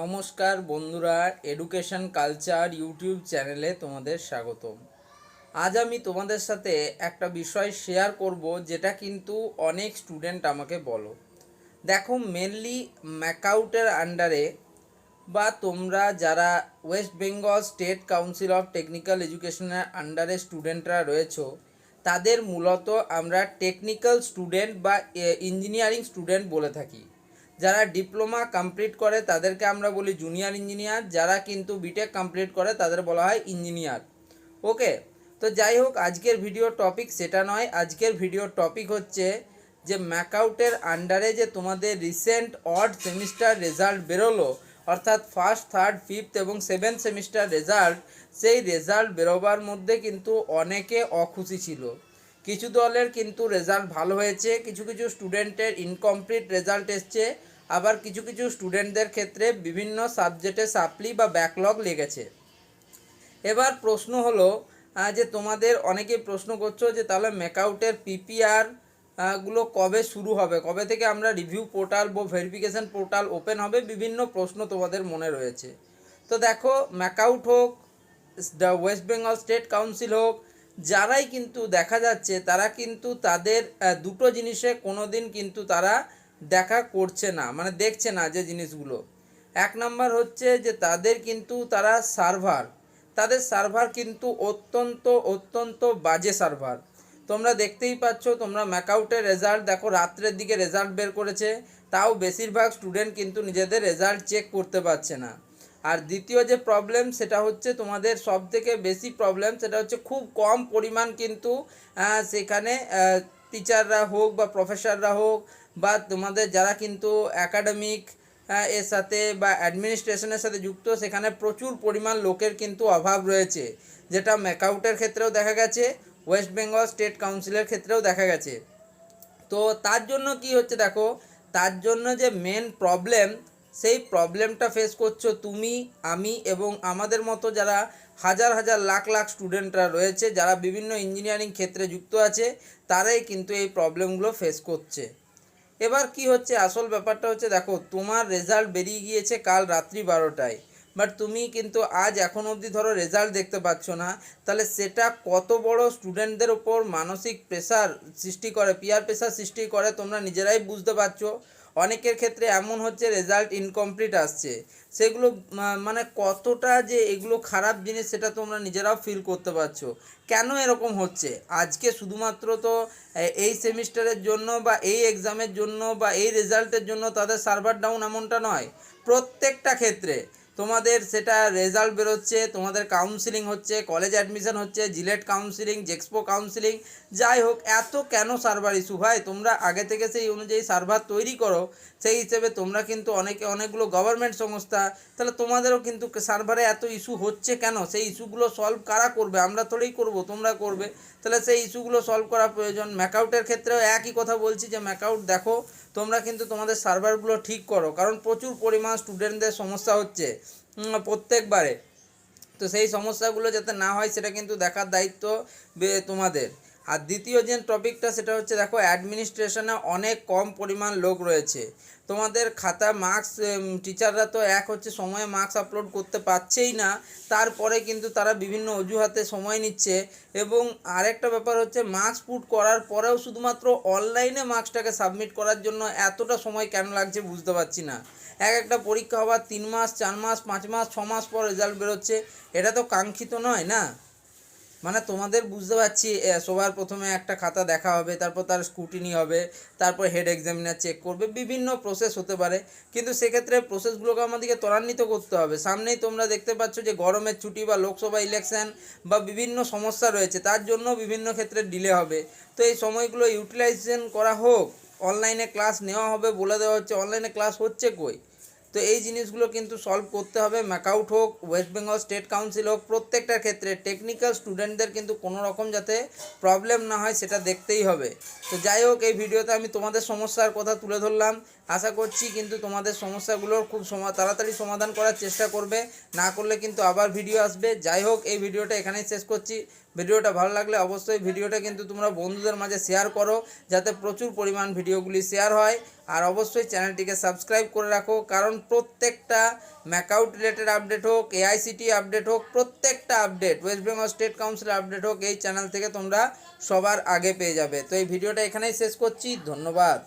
নমস্কার বন্ধুরা education culture YouTube চ্যানেলে তোমাদের স্বাগতম। আজ আমি তোমাদের সাথে একটা বিষয় শেয়ার করব, যেটা কিন্তু অনেক স্টুডেন্ট আমাকে বলো। দেখো মেনলি ম্যাকাউটের আন্ডারে বা তোমরা যারা West Bengal State Council of Technical এডুকেশনের আন্ডারে স্টুডেন্টরা রয়েছো, তাদের মূলত আমরা টেকনিক্যাল স্টুডেন্ট বা ইঞ্জিনিয়ারিং স্টুডেন্ট বলে থাকি। যারা ডিপ্লোমা কমপ্লিট করে তাদেরকে আমরা বলি জুনিয়র ইঞ্জিনিয়ার, যারা কিন্তু বিটেক কমপ্লিট করে তাদের বলা হয় ইঞ্জিনিয়ার। ওকে? তো যাই হোক, আজকের ভিডিও টপিক সেটা নয়। আজকের ভিডিও টপিক হচ্ছে যে ম্যাকআউটের আন্ডারে যে তোমাদের রিসেন্ট অড সেমিস্টার রেজাল্ট বেরোলো, অর্থাৎ ফার্স্ট থার্ড ফিফথ এবং সেভেন্থ সেমিস্টার রেজাল্ট সেই রেজাল্ট বেরোবার মধ্যে কিন্তু অনেকে অখুশি ছিল। কিছু দলের কিন্তু রেজাল্ট ভালো হয়েছে, কিছু কিছু স্টুডেন্টের ইনকমপ্লিট রেজাল্ট এসছে আবার কিছু কিছু স্টুডেন্টদের ক্ষেত্রে বিভিন্ন সাবজেক্টে সাপ্লি বা ব্যাকলগ লেগেছে। এবার প্রশ্ন হলো যে তোমাদের অনেকেই প্রশ্ন করছ যে তাহলে মেকআউটের পিপিআরগুলো কবে শুরু হবে? কবে থেকে আমরা রিভিউ পোর্টাল বা ভেরিফিকেশন পোর্টাল ওপেন হবে? বিভিন্ন প্রশ্ন তোমাদের মনে রয়েছে। তো দেখো ম্যাকআউট হোক ওয়েস্ট বেঙ্গল স্টেট কাউন্সিল হোক, যারাই কিন্তু দেখা যাচ্ছে, তারা কিন্তু তাদের দুটো জিনিসে কোনো দিন কিন্তু তারা দেখা করছে না মানে দেখছে না যে জিনিসগুলো। এক নাম্বার হচ্ছে যে তাদের কিন্তু তারা সার্ভার। তাদের সার্ভার কিন্তু অত্যন্ত অত্যন্ত বাজে সার্ভার। তোমরা দেখতেই পাচ্ছ, তোমরা ম্যাকআউটের রেজাল্ট, দেখো রাত্রের দিকে রেজাল্ট বের করেছে, তাও বেশিরভাগ স্টুডেন্ট কিন্তু নিজেদের রেজাল্ট চেক করতে পারছে না। আর দ্বিতীয় যে প্রবলেম, সেটা হচ্ছে তোমাদের সব থেকে বেশি প্রবলেম, সেটা হচ্ছে খুব কম পরিমাণ কিন্তু সেখানে টিচাররা হোক বা প্রফেসররা হোক বা তোমাদের যারা কিন্তু একাডেমিক এর সাথে বা অ্যাডমিনিস্ট্রেশনের সাথে যুক্ত, সেখানে প্রচুর পরিমাণ লোকের কিন্তু অভাব রয়েছে। যেটা ম্যাকআউটের ক্ষেত্রেও দেখা গেছে, ওয়েস্ট বেঙ্গল স্টেট কাউন্সিলের ক্ষেত্রেও দেখা গেছে। তো তার জন্য কি হচ্ছে দেখো, তার জন্য যে মেন প্রবলেম সেই প্রবলেমটা ফেস করছ তুমি, আমি এবং আমাদের মতো যারা হাজার হাজার লাখ লাখ স্টুডেন্টরা রয়েছে, যারা বিভিন্ন ইঞ্জিনিয়ারিং ক্ষেত্রে যুক্ত আছে, তারাই কিন্তু এই প্রবলেমগুলো ফেস করছে। এবার কি হচ্ছে? আসল ব্যাপারটা হচ্ছে, দেখো, তোমার রেজাল্ট বেরিয়ে গিয়েছে কাল রাত্রি বারোটায়। বাট তুমি কিন্তু আজ এখন অবধি ধরো রেজাল্ট দেখতে পাচ্ছ না। তাহলে সেটা কত বড় স্টুডেন্টদের ওপর মানসিক প্রেশার সৃষ্টি করে পিয়ার প্রেশার সৃষ্টি করে, তোমরা নিজেরাই বুঝতে পারছ। অনেকের ক্ষেত্রে এমন হচ্ছে রেজাল্ট ইনকমপ্লিট আসছে। সেগুলো মানে কতটা যে এগুলো খারাপ জিনিস সেটা তোমরা নিজেরাও ফিল করতে পারছ। কেন এরকম হচ্ছে? আজকে শুধুমাত্র তো এই সেমিস্টারের জন্য বা এই এক্সামের জন্য বা এই রেজাল্টের জন্য তাদের সার্ভার ডাউন এমনটা নয়। প্রত্যেকটা ক্ষেত্রে। তোমাদের সেটা রেজাল্ট বেরোচ্ছে, তোমাদের কাউন্সিলিং হচ্ছে কলেজ অ্যাডমিশন হচ্ছে, জিলেট কাউন্সিলিং জেক্সপো কাউন্সিলিং যাই হোক, এত কেন সার্ভার ইস্যু ভাই, তোমরা আগে থেকে সেই অনুযায়ী সার্ভার তৈরি করো, সেই হিসেবে তোমরা কিন্তু অনেকে, অনেকগুলো গভর্নমেন্ট সংস্থা, তাহলে তোমাদেরও কিন্তু সার্ভারে এত ইস্যু হচ্ছে কেন? সেই ইস্যুগুলো সলভ কারা করবে? আমরা থোড়েই করব, তোমরা করবে। তাহলে সেই ইস্যুগুলো সলভ করা প্রয়োজন। ম্যাকআউটের ক্ষেত্রেও একই কথা বলছি যে ম্যাকআউট দেখো, তোমরা কিন্তু তোমাদের সার্ভারগুলো ঠিক করো। কারণ প্রচুর পরিমাণ স্টুডেন্টদের সমস্যা হচ্ছে। প্রত্যেকবারে। তো সেই সমস্যাগুলো যাতে না হয় সেটা কিন্তু দেখার দায়িত্ব তোমাদের। আর দ্বিতীয় যে টপিকটা সেটা হচ্ছে দেখো অ্যাডমিনিস্ট্রেশনে অনেক কম পরিমাণ লোক রয়েছে। তোমাদের খাতা মার্কস টিচাররা তো এক হচ্ছে সময়ে মার্কস আপলোড করতে পারছেই না, তারপরে কিন্তু তারা বিভিন্ন অজুহাতে সময় নিচ্ছে এবং আরেকটা ব্যাপার হচ্ছে মার্কস পুট করার পরেও শুধুমাত্র অনলাইনে মার্কসটাকে সাবমিট করার জন্য এতটা সময় কেন লাগছে বুঝতে পারছি না। এক একটা পরীক্ষা হওয়ার তিন মাস, চার মাস, পাঁচ মাস, ছ মাস পর রেজাল্ট বেরোচ্ছে, এটা তো কাঙ্ক্ষিত নয় না? মানে তোমাদের বুঝতে পারছি সবার প্রথমে একটা খাতা দেখা হবে, তারপর তার স্কুটিনি হবে, তারপর হেড এক্সামিনার চেক করবে, বিভিন্ন প্রসেস হতে পারে। কিন্তু সেক্ষেত্রে প্রসেসগুলোকে আমাদেরকে ত্বরান্বিত করতে হবে। সামনেই তোমরা দেখতে পাচ্ছ যে গরমের ছুটি বা লোকসভা ইলেকশন বা বিভিন্ন সমস্যা রয়েছে, তার জন্য বিভিন্ন ক্ষেত্রে ডিলে হবে। তো এই সময়গুলো ইউটিলাইজেশন করা হোক অনলাইনে ক্লাস নেওয়া হবে বলে দেওয়া হচ্ছে অনলাইনে ক্লাস হচ্ছে কই? তো এই জিনিসগুলো কিন্তু সলভ করতে হবে। ম্যাকআউট হোক ওয়েস্ট বেঙ্গল স্টেট কাউন্সিল হোক, প্রত্যেকটার ক্ষেত্রে টেকনিক্যাল স্টুডেন্টদের কিন্তু কোনো রকম যাতে প্রবলেম না হয়, সেটা দেখতেই হবে। তো যাই হোক, এই ভিডিওতে আমি তোমাদের সমস্যার কথা তুলে ধরলাম। আশা করছি কিন্তু তোমাদের সমস্যাগুলোর খুব তাড়াতাড়ি সমাধান করার চেষ্টা করবে। না করলে কিন্তু আবার ভিডিও আসবে। যাই হোক, এই ভিডিওটা এখানেই শেষ করছি। ভিডিওটা ভালো লাগলে অবশ্যই ভিডিওটা কিন্তু তোমরা বন্ধুদের মাঝে শেয়ার করো, যাতে প্রচুর পরিমাণ ভিডিওগুলি শেয়ার হয়। আর অবশ্যই চ্যানেলটিকে সাবস্ক্রাইব করে রাখো। কারণ প্রত্যেকটা ম্যাকআউট রিলেটেড আপডেট হোক এআইসিটি আপডেট হোক, প্রত্যেকটা update West Bengal State Council update হোক, এই চ্যানেল থেকে তোমরা সবার আগে পেয়ে যাবে। তো এই ভিডিওটা এখানেই শেষ করছি। ধন্যবাদ।